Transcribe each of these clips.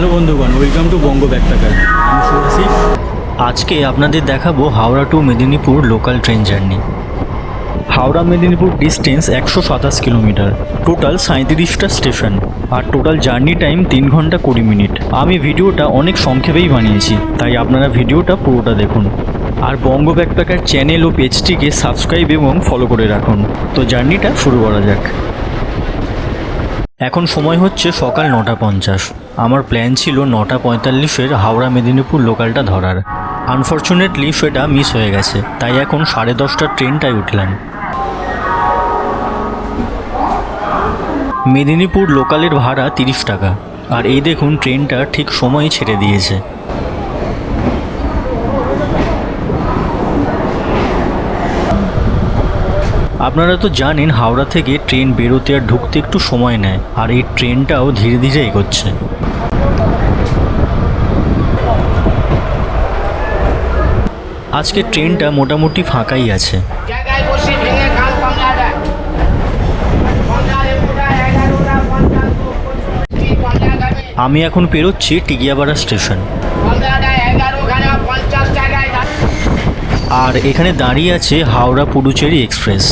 Hello বন্ধুগণ welcome to Banga backpacker আমি সুহাসিক আজকে আপনাদের দেখাবো Howrah to Medinipur local train journey Howrah Medinipur distance একশো সাতাশ কিলোমিটার। টোটাল সাঁত্রিশটা স্টেশন আর টোটাল জার্নি টাইম তিন ঘণ্টা কুড়ি মিনিট। আমি ভিডিওটা অনেক সংক্ষেপেই বানিয়েছি, তাই আপনারা ভিডিওটা পুরোটা দেখুন। আর বঙ্গ ব্যাকপ্যাকার চ্যানেল ও পেজটিকে সাবস্ক্রাইব এবং ফলো করে রাখুন। তো জার্নিটা শুরু করা যাক। এখন সময় হচ্ছে সকাল নটা পঞ্চাশ। আমার প্ল্যান ছিল নটা পঁয়তাল্লিশের হাওড়া মেদিনীপুর লোকালটা ধরার। আনফর্চুনেটলি সেটা মিস হয়ে গেছে। তাই এখন সাড়ে দশটার ট্রেনটাই উঠলাম। মেদিনীপুর লোকালের ভাড়া তিরিশ টাকা। আর এই দেখুন, ট্রেনটা ঠিক সময়ে ছেড়ে দিয়েছে। আপনারা তো জানেন হাওড়া থেকে ট্রেন বেরোতে আর ঢুকতে একটু সময় নেয় আর এই ট্রেনটাও ধীরে ধীরে এগোচ্ছে। আজকে ট্রেনটা মোটামুটি ফাঁকাই আছে। আমি এখন পেরোচ্ছি টিকিয়াপাড়া স্টেশন। আর এখানে দাঁড়িয়ে আছে হাওড়া পুডুচেরি এক্সপ্রেস।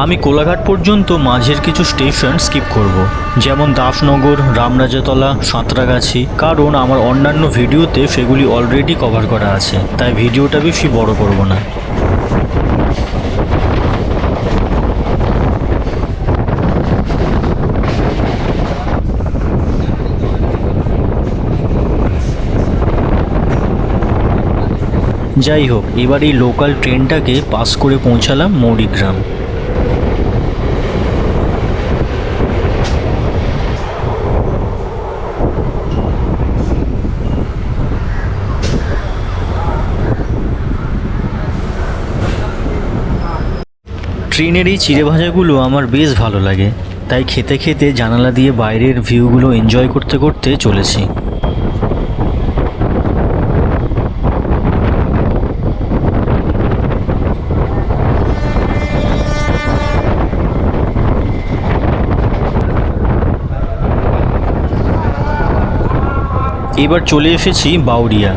আমি কোলাঘাট পর্যন্ত মাঝের কিছু স্টেশন স্কিপ করব। যেমন দাসনগর রামরাজাতলা, সাঁতরাগাছি, কারণ আমার অন্যান্য ভিডিওতে সেগুলি অলরেডি কভার করা আছে, তাই ভিডিওটা বেশি বড় করব না যাই হোক, এবার এই লোকাল ট্রেনটাকে পাস করে পৌঁছালাম মৌরিগ্রাম ট্রেনের এই চিড়ে ভাজাগুলো আমার বেশ ভালো লাগে, তাই খেতে খেতে জানালা দিয়ে বাইরের ভিউগুলো এনজয় করতে করতে চলেছি। এবার চলে এসেছি বাউরিয়া।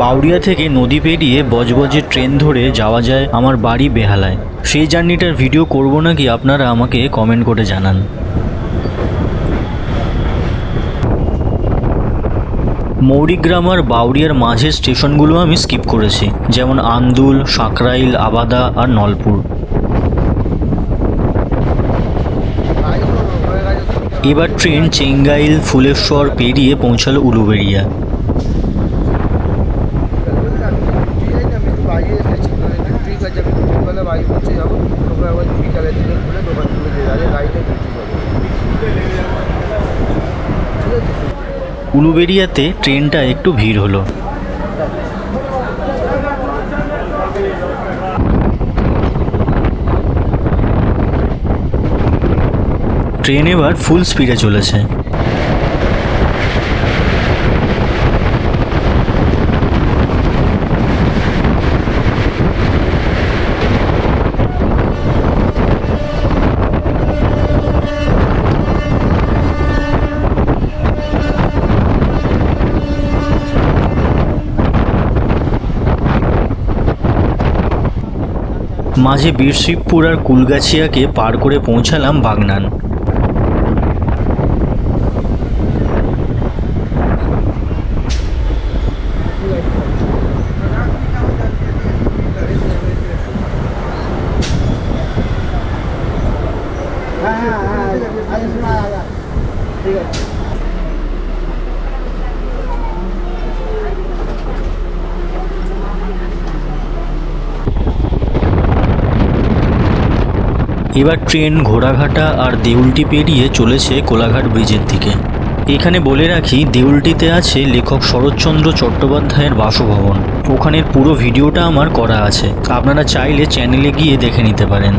বাউরিয়া থেকে নদী পেরিয়ে বজবজে ট্রেন ধরে যাওয়া যায় আমার বাড়ি বেহালায়। সেই জার্নিটার ভিডিও করব নাকি আপনারা আমাকে কমেন্ট করে জানান। মৌরিগ্রাম আর বাউরিয়ার মাঝের স্টেশনগুলো আমি স্কিপ করেছি, যেমন আন্দুল, সাকরাইল, আবাদা আর নলপুর। এবার ট্রেন চেঙ্গাইল, ফুলেশ্বর পেরিয়ে পৌঁছালো উলুবেড়িয়া। উলুবেড়িয়াতে ট্রেনটা একটু ভিড় হলো। ট্রেন এবার ফুল স্পিডে চলেছে। মাঝে বীরশিবপুর আর কুলগাছিয়াকে পার করে পৌঁছালাম বাগনান। এবার ট্রেন, ঘোড়াঘাটা আর দেউলটি পেরিয়ে চলেছে কোলাঘাট ব্রিজের দিকে। এখানে বলে রাখি, দেউলটিতে আছে লেখক শরৎচন্দ্র চট্টোপাধ্যায়ের বাসভবন। ওখানের পুরো ভিডিওটা আমার করা আছে। আপনারা চাইলে চ্যানেলে গিয়ে দেখে নিতে পারেন।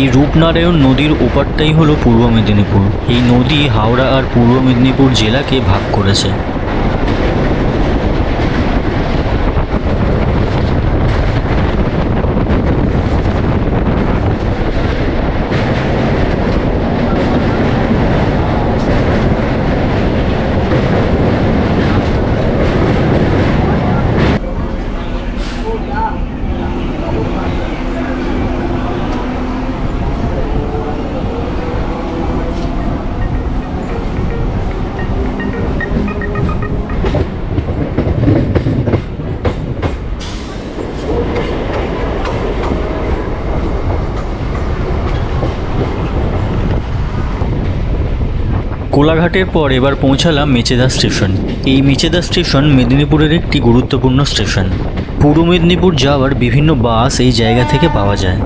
এই রূপনারায়ণ নদীর ওপারটাই হলো পূর্ব মেদিনীপুর। এই নদী হাওড়া আর পূর্ব মেদিনীপুর জেলাকে ভাগ করেছে। কোলাঘাটের পর এবার পৌঁছালাম মেচেদা স্টেশন। এই মেচেদা স্টেশন মেদিনীপুরের একটি গুরুত্বপূর্ণ স্টেশন। পূর্ব মেদিনীপুর যাওয়ার বিভিন্ন বাস এই জায়গা থেকে পাওয়া যায়।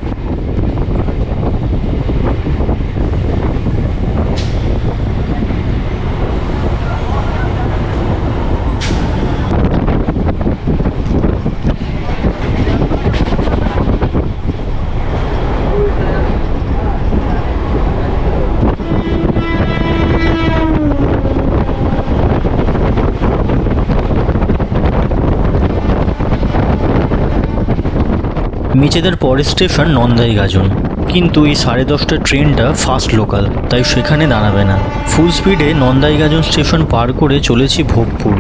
মেচেদার পরের স্টেশন নন্দাই গাজন। কিন্তু এই সাড়ে দশটা ট্রেনটা ফাস্ট লোকাল তাই সেখানে দাঁড়াবে না। ফুল স্পিডে নন্দাইগাজন স্টেশন পার করে চলেছি ভোগপুর।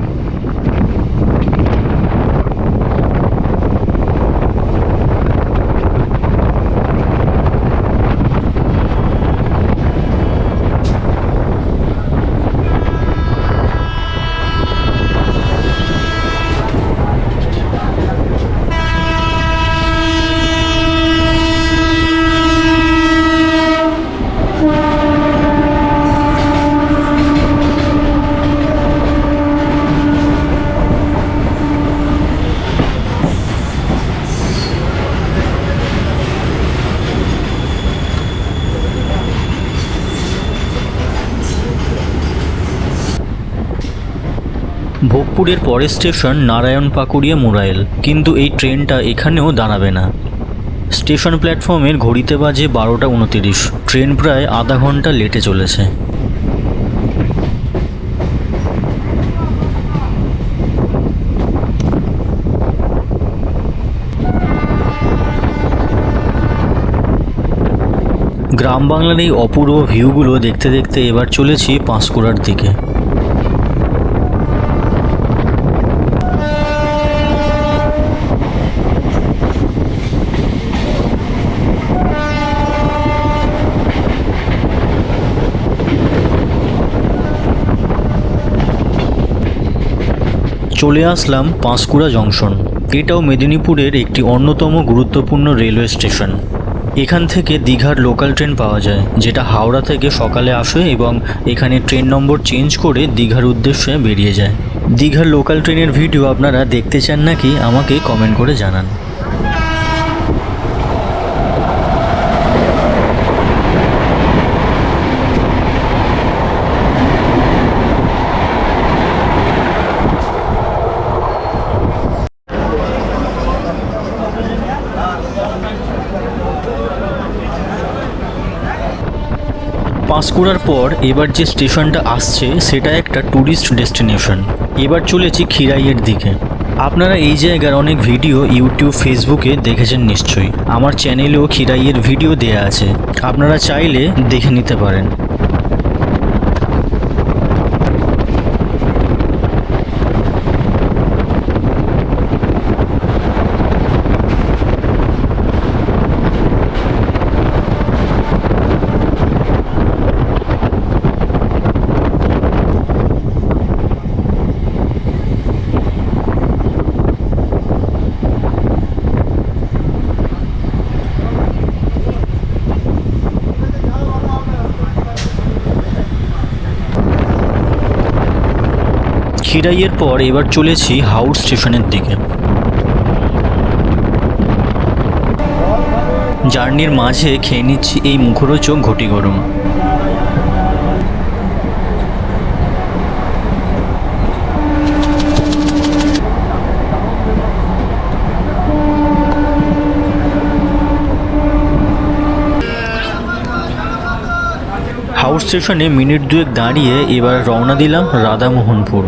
ভোগপুরের পরের স্টেশন নারায়ণ পাকুড়িয়া মুরাইল। কিন্তু এই ট্রেনটা এখানেও দাঁড়াবে না। স্টেশন প্ল্যাটফর্মের ঘড়িতে বাজে বারোটা উনতিরিশ। ট্রেন প্রায় আধা ঘণ্টা লেটে চলেছে। গ্রাম বাংলার এই অপূর্ব ভিউগুলো দেখতে দেখতে এবার চলেছি পাঁশকুড়ার দিকে। চলে আসলাম পাঁশকুড়া জংশন। এটাও মেদিনীপুরের একটি অন্যতম গুরুত্বপূর্ণ রেলওয়ে স্টেশন। এখান থেকে দীঘার লোকাল ট্রেন পাওয়া যায়, যেটা হাওড়া থেকে সকালে আসে এবং এখানে ট্রেন নম্বর চেঞ্জ করে দীঘার উদ্দেশ্যে বেরিয়ে যায়। দীঘার লোকাল ট্রেনের ভিডিও আপনারা দেখতে চান নাকি আমাকে কমেন্ট করে জানান। পাঁশকুড়ার পর এবার যে স্টেশনটা আসছে, সেটা একটা ট্যুরিস্ট ডেস্টিনেশন এবার চলেছি খিরাইয়ের দিকে। আপনারা এই জায়গার অনেক ভিডিও ইউটিউব ফেসবুকে দেখেছেন নিশ্চয়ই। আমার চ্যানেলেও খিরাইয়ের ভিডিও দেয়া আছে। আপনারা চাইলে দেখে নিতে পারেন। খিরাইয়ের পর এবার চলেছি হাউড় স্টেশনের দিকে। জার্নির মাঝে খেয়ে নিচ্ছি এই মুখরোচক ঘটি গরম। হাউস স্টেশনে মিনিট দুয়েক দাঁড়িয়ে এবার রওনা দিলাম রাধামোহনপুর।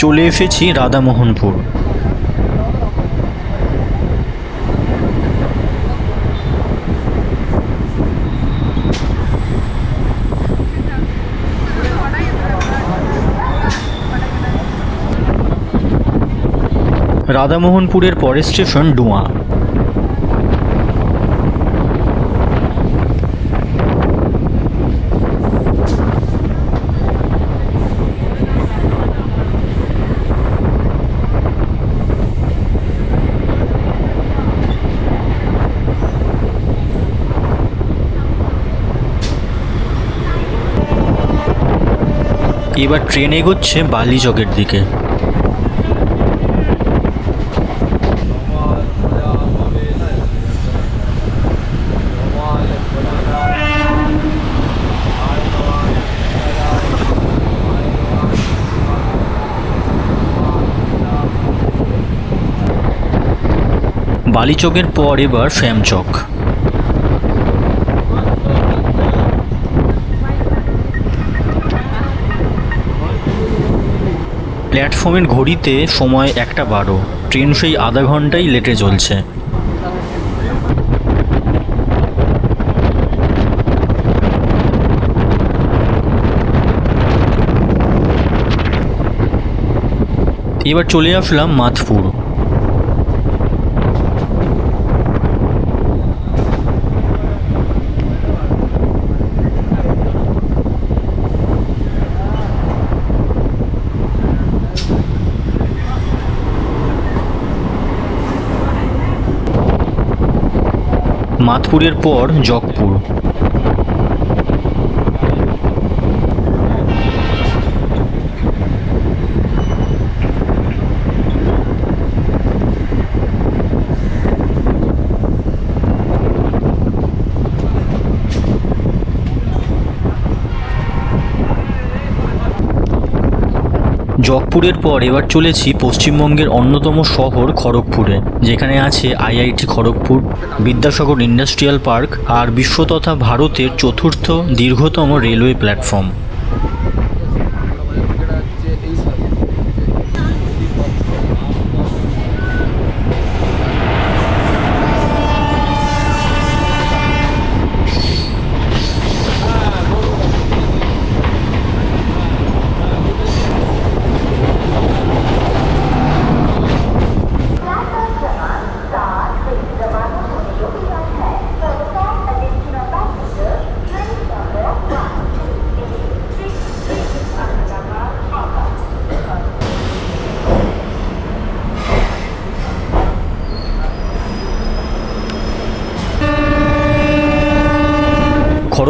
চলে এসেছি রাধামোহনপুর। রাধামোহনপুরের পরের স্টেশন ডুয়া এবার ট্রেন এগোচ্ছে বালিচকের দিকে। বালিচকের পর এবার শ্যামচক। প্ল্যাটফর্মের ঘড়িতে সময় একটা বারো। ট্রেন সেই আধা ঘন্টাই লেটে চলছে। এবার চলে আসলাম মাথপুর মাতপুরের পর জগপুর। জগপুরের পর এবার চলেছি পশ্চিমবঙ্গের অন্যতম শহর খড়গপুরে, যেখানে আছে IIT Kharagpur, Vidyasagar industrial park আর বিশ্ব তথা ভারতের চতুর্থ দীর্ঘতম রেলওয়ে প্ল্যাটফর্ম।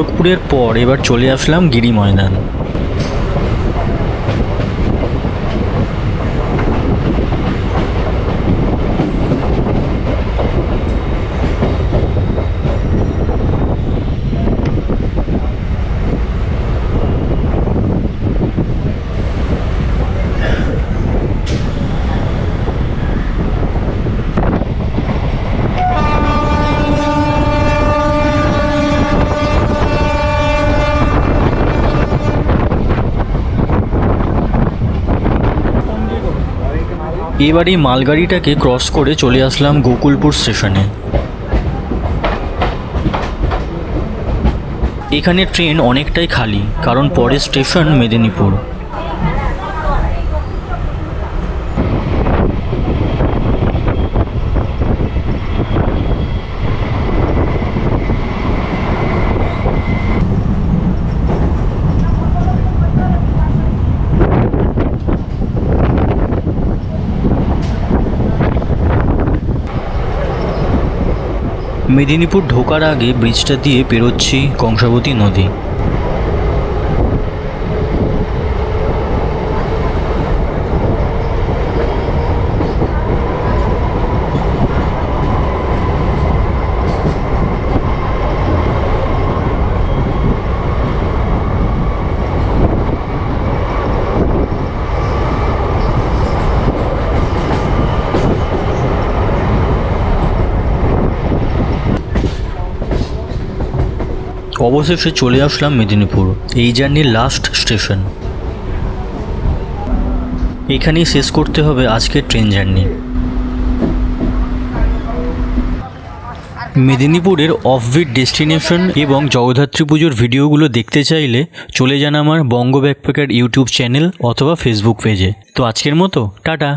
খড়গপুরের পর এবার চলে আসলাম গিরি ময়দান। এবার এই মালগাড়িটাকে ক্রস করে চলে আসলাম গোকুলপুর স্টেশনে। এখানে ট্রেন অনেকটাই খালি, কারণ পরের স্টেশন মেদিনীপুর। মেদিনীপুর ঢোকার আগে ব্রিজটা দিয়ে পেরোচ্ছি কংসাবতী নদী। অবশেষে চলে আসলাম মেদিনীপুর। এই জার্নির লাস্ট স্টেশন এখানেই শেষ করতে হবে আজকের ট্রেন জার্নি মেদিনীপুরের অফবিট ডেস্টিনেশন এবং জগদ্ধাত্রী পুজোর ভিডিওগুলো দেখতে চাইলে চলে যান আমার বঙ্গ ব্যাকপ্যাকার ইউটিউব চ্যানেল অথবা ফেসবুক পেজে তো আজকের মতো, টাটা।